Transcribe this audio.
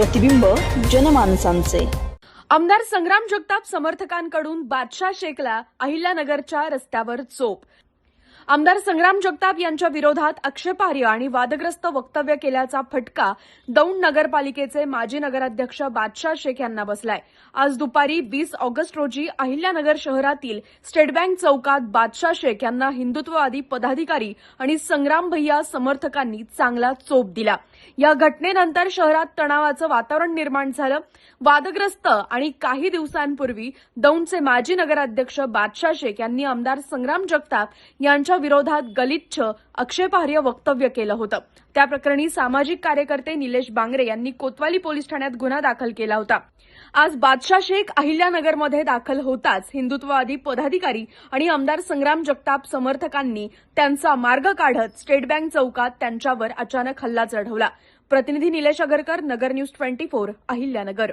प्रतिबिंब जनमानसांचे. आमदार संग्राम जगताप समर्थकांकडून बादशाह शेखला अहिल्यानगरच्या रस्त्यावर चोप. आमदार संग्राम जगताप यांच्या विरोधात आक्षेपार्ह आणि वादग्रस्त वक्तव्य केल्याचा फटका दौंड नगरपालिकेचे माजी नगराध्यक्ष बादशाह शेख यांना बसलाय. आज दुपारी वीस ऑगस्ट रोजी अहिल्यानगर शहरातील स्टेट बँक चौकात बादशाह शेख यांना हिंदुत्ववादी पदाधिकारी आणि संग्राम भैया समर्थकांनी चांगला चोप दिला. या घटनेनंतर शहरात तणावाचं वातावरण निर्माण झालं. वादग्रस्त आणि काही दिवसांपूर्वी दौंडचे माजी नगराध्यक्ष बादशाह शेख यांनी आमदार संग्राम जगताप यांच्या विरोधात गलिच्छ आक्षेपार्ह वक्तव्य केलं होतं. त्याप्रकरणी सामाजिक कार्यकर्ते निलेश बांगरे यांनी कोतवाली पोलीस ठाण्यात गुन्हा दाखल केला होता. आज बादशाह शेख अहिल्यानगरमध्ये दाखल होताच हिंदुत्ववादी पदाधिकारी आणि आमदार संग्राम जगताप समर्थकांनी त्यांचा मार्ग काढत स्टेट बँक चौकात त्यांच्यावर अचानक हल्ला चढवला. प्रतिनिधी Nilesh Agarkar Nagar news twenty four Ahilyanagar.